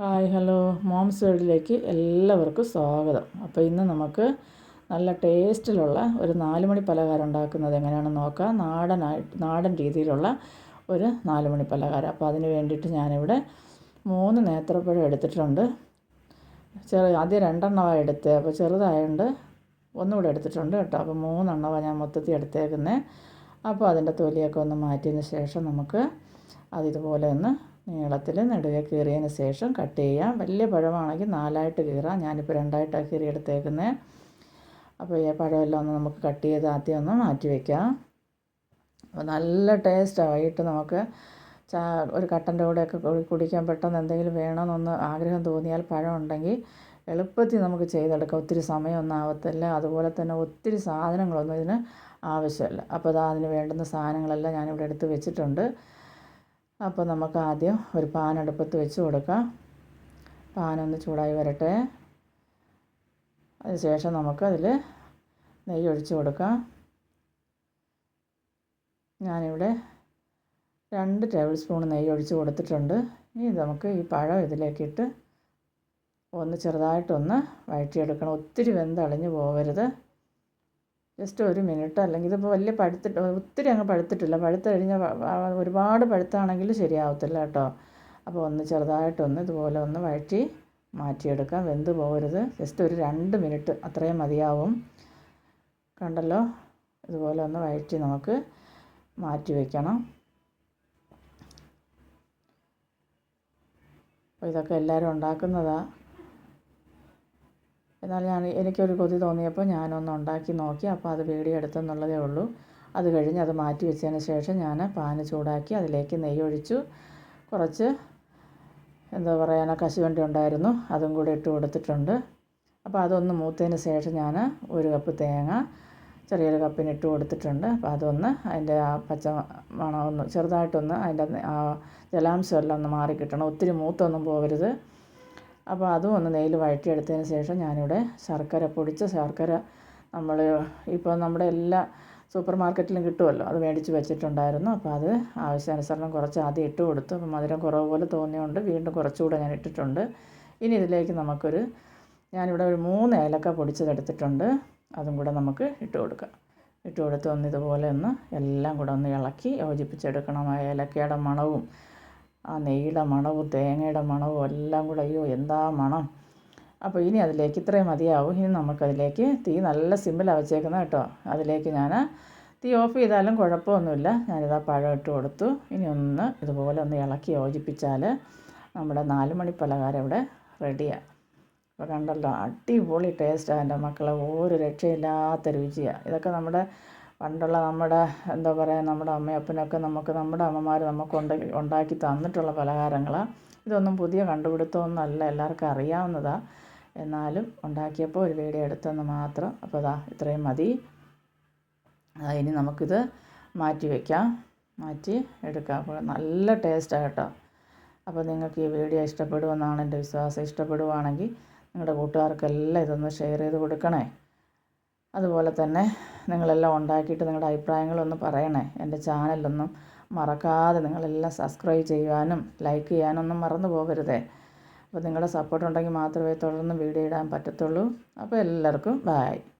Hi hello. Moms വേൾഡിലേക്ക് എല്ലാവർക്കും സ്വാഗതം. അപ്പോൾ ഇന്ന് നമുക്ക് നല്ല ടേസ്റ്റിലുള്ള ഒരു നാലുമണി പലഹാരം ഉണ്ടാക്കുന്നത് എങ്ങനെയാണെന്ന് നോക്കാം. നാടനായി നാടൻ രീതിയിലുള്ള ഒരു നാലുമണി പലഹാരം. അപ്പോൾ അതിന് വേണ്ടിയിട്ട് ഞാനിവിടെ മൂന്ന് നേത്രപ്പഴം എടുത്തിട്ടുണ്ട്. ചെറു ആദ്യം രണ്ടെണ്ണമാണ് എടുത്തത്. അപ്പോൾ ചെറുതായതുകൊണ്ട് ഒന്നുകൂടെ എടുത്തിട്ടുണ്ട് കേട്ടോ. അപ്പോൾ മൂന്നെണ്ണമാണ് ഞാൻ മൊത്തത്തിൽ എടുത്തേക്കുന്നത് അപ്പോൾ അതിന്റെ തൊലിയൊക്കെ ഒന്ന് മാറ്റിയതിന് ശേഷം നമുക്ക് അതിതുപോലെ ഒന്ന് നീളത്തിൽ നെടുകെ കീറിയതിന് ശേഷം കട്ട് ചെയ്യാം. വലിയ പഴമാണെങ്കിൽ നാലായിട്ട് കീറാം. ഞാനിപ്പോൾ രണ്ടായിട്ടാണ് കീറി എടുത്തേക്കുന്നത് അപ്പോൾ ഈ പഴമെല്ലാം ഒന്ന് നമുക്ക് കട്ട് ചെയ്ത് ആദ്യം ഒന്ന് മാറ്റി വയ്ക്കാം അപ്പോൾ നല്ല ടേസ്റ്റാണ് വൈകിട്ട് നമുക്ക് ചാ ഒരു കട്ടന്റെ കൂടെയൊക്കെ കുടിക്കാൻ പെട്ടെന്ന് എന്തെങ്കിലും വേണമെന്നൊന്ന് ആഗ്രഹം തോന്നിയാൽ പഴം ഉണ്ടെങ്കിൽ എളുപ്പത്തിൽ നമുക്ക് ചെയ്തെടുക്കാം. ഒത്തിരി സമയമൊന്നും ആവത്തില്ല. അതുപോലെ തന്നെ ഒത്തിരി സാധനങ്ങളൊന്നും ഇതിന് ആവശ്യമില്ല. അപ്പോൾ അതാ അതിന് വേണ്ടുന്ന സാധനങ്ങളെല്ലാം ഞാനിവിടെ എടുത്ത് വെച്ചിട്ടുണ്ട്. അപ്പോൾ നമുക്ക് ആദ്യം ഒരു പാൻ അടുപ്പത്ത് വെച്ച് കൊടുക്കാം. പാനൊന്ന് ചൂടായി വരട്ടെ. അതിനുശേഷം നമുക്കതിൽ നെയ്യ് ഒഴിച്ച് കൊടുക്കാം. ഞാനിവിടെ രണ്ട് ടേബിൾ സ്പൂൺ നെയ്യ് ഒഴിച്ച് കൊടുത്തിട്ടുണ്ട്. ഇനി നമുക്ക് ഈ പഴം ഇതിലേക്കിട്ട് ഒന്ന് ചെറുതായിട്ടൊന്ന് വഴറ്റിയെടുക്കണം. ഒത്തിരി വെന്തളിഞ്ഞ് പോകരുത്. ജസ്റ്റ് ഒരു മിനിറ്റ് അല്ലെങ്കിൽ ഇതിപ്പോൾ വലിയ പഴുത്തിട്ട് ഒത്തിരി അങ്ങ് പഴുത്തിട്ടില്ല പഴുത്ത് കഴിഞ്ഞാൽ ഒരുപാട് പഴുത്താണെങ്കിൽ ശരിയാവത്തില്ല കേട്ടോ. അപ്പോൾ ഒന്ന് ചെറുതായിട്ടൊന്ന് ഇതുപോലെ ഒന്ന് വഴറ്റി മാറ്റിയെടുക്കാം. വെന്ത് പോകരുത്. ജസ്റ്റ് ഒരു രണ്ട് മിനിറ്റ് അത്രയും മതിയാവും. കണ്ടല്ലോ? ഇതുപോലെ ഒന്ന് വഴറ്റി നമുക്ക് മാറ്റി വയ്ക്കണം അപ്പോൾ ഇതൊക്കെ എല്ലാവരും ഉണ്ടാക്കുന്നതാണ് എന്നാൽ ഞാൻ എനിക്കൊരു കൊതി തോന്നിയപ്പോൾ ഞാനൊന്ന് ഉണ്ടാക്കി നോക്കി. അപ്പോൾ അത് വീഡിയോ എടുത്തെന്നുള്ളതേ ഉള്ളൂ. അത് കഴിഞ്ഞ് അത് മാറ്റി വെച്ചതിന് ശേഷം ഞാൻ പാന് ചൂടാക്കി അതിലേക്ക് നെയ്യ് ഒഴിച്ചു കുറച്ച് എന്താ പറയുക കശുവണ്ടി ഉണ്ടായിരുന്നു. അതും കൂടി ഇട്ട് കൊടുത്തിട്ടുണ്ട്. അപ്പോൾ അതൊന്ന് മൂത്തതിന് ശേഷം ഞാൻ ഒരു കപ്പ് തേങ്ങ ചെറിയൊരു കപ്പിന് ഇട്ട് കൊടുത്തിട്ടുണ്ട്. അപ്പോൾ അതൊന്ന് അതിന്റെ ആ പച്ച മണം ഒന്ന് ചെറുതായിട്ടൊന്ന് അതിന്റെ ആ ജലാംശം എല്ലാം ഒന്ന് മാറി കിട്ടണം ഒത്തിരി മൂത്തൊന്നും പോകരുത്. അപ്പോൾ അതും ഒന്ന് നെയ്യിൽ വഴറ്റിയെടുത്തതിന് ശേഷം ഞാനിവിടെ ശർക്കര പൊടിച്ച ശർക്കര നമ്മൾ ഇപ്പോൾ നമ്മുടെ എല്ലാ സൂപ്പർ മാർക്കറ്റിലും കിട്ടുമല്ലോ. അത് മേടിച്ച് വെച്ചിട്ടുണ്ടായിരുന്നു. അപ്പോൾ അത് ആവശ്യാനുസരണം കുറച്ച് ആദ്യം ഇട്ട് കൊടുത്തു. അപ്പോൾ മധുരം കുറവ് പോലെ തോന്നിയുകൊണ്ട് വീണ്ടും കുറച്ചുകൂടെ ഞാൻ ഇട്ടിട്ടുണ്ട്. ഇനി ഇതിലേക്ക് നമുക്കൊരു ഞാനിവിടെ ഒരു മൂന്ന് ഏലക്ക പൊടിച്ചതെടുത്തിട്ടുണ്ട്. അതും കൂടെ നമുക്ക് ഇട്ട് കൊടുക്കാം. ഇട്ട് കൊടുത്ത് ഒന്ന് ഇതുപോലെ ഒന്ന് എല്ലാം കൂടെ ഒന്ന് ഇളക്കി യോജിപ്പിച്ചെടുക്കണം. ആ ഏലക്കയുടെ മണവും ആ നെയ്യുടെ മണവും തേങ്ങയുടെ മണവും എല്ലാം കൂടെ അയ്യോ എന്താ മണം. അപ്പോൾ ഇനി അതിലേക്ക് ഇത്രയും മതിയാവും. ഇനി നമുക്കതിലേക്ക് തീ നല്ല സിമ്മിലാണ് വെച്ചേക്കുന്നത് കേട്ടോ. അതിലേക്ക് ഞാൻ തീ ഓഫ് ചെയ്താലും കുഴപ്പമൊന്നുമില്ല. ഞാനിതാ പഴം ഇട്ട് കൊടുത്തു. ഇനി ഒന്ന് ഇതുപോലെ ഒന്ന് ഇളക്കി യോജിപ്പിച്ചാൽ നമ്മുടെ നാല് മണി പലഹാരം ഇവിടെ റെഡിയാണ് അപ്പോൾ കണ്ടല്ലോ അടിപൊളി ടേസ്റ്റാണ് എന്റെ മക്കളെ. ഒരു രക്ഷയില്ലാത്ത രുചിയാണ് ഇതൊക്കെ നമ്മുടെ പണ്ടുള്ള നമ്മുടെ എന്താ പറയുക നമ്മുടെ അമ്മയപ്പനൊക്കെ നമുക്ക് നമ്മുടെ അമ്മമാർ നമുക്ക് ഉണ്ടാക്കി തന്നിട്ടുള്ള പലഹാരങ്ങളാണ് ഇതൊന്നും പുതിയ കണ്ടുപിടുത്തമൊന്നുമല്ല എല്ലാവർക്കും അറിയാവുന്നതാണ് എന്നാലും ഉണ്ടാക്കിയപ്പോൾ ഒരു വീഡിയോ എടുത്തെന്ന് മാത്രം. അപ്പോൾ അതാ ഇത്രയും മതി. ഇനി നമുക്കിത് മാറ്റി വയ്ക്കാം മാറ്റി എടുക്കാം. അപ്പോൾ നല്ല ടേസ്റ്റാണ് കേട്ടോ. അപ്പോൾ നിങ്ങൾക്ക് ഈ വീഡിയോ ഇഷ്ടപ്പെടുമെന്നാണ് എന്റെ വിശ്വാസം. ഇഷ്ടപ്പെടുവാണെങ്കിൽ നിങ്ങളുടെ കൂട്ടുകാർക്കെല്ലാം ഇതൊന്ന് ഷെയർ ചെയ്ത് കൊടുക്കണേ. അതുപോലെ തന്നെ നിങ്ങളെല്ലാം ഉണ്ടാക്കിയിട്ട് നിങ്ങളുടെ അഭിപ്രായങ്ങളൊന്ന് പറയണേ. എന്റെ ചാനലൊന്നും മറക്കാതെ നിങ്ങളെല്ലാം സബ്സ്ക്രൈബ് ചെയ്യുവാനും ലൈക്ക് ചെയ്യാനൊന്നും മറന്നു പോകരുതേ. അപ്പോൾ നിങ്ങളുടെ സപ്പോർട്ട് ഉണ്ടെങ്കിൽ മാത്രമേ തുടർന്ന് വീഡിയോ ഇടാൻ പറ്റത്തുള്ളൂ. അപ്പോൾ എല്ലാവർക്കും ബായ്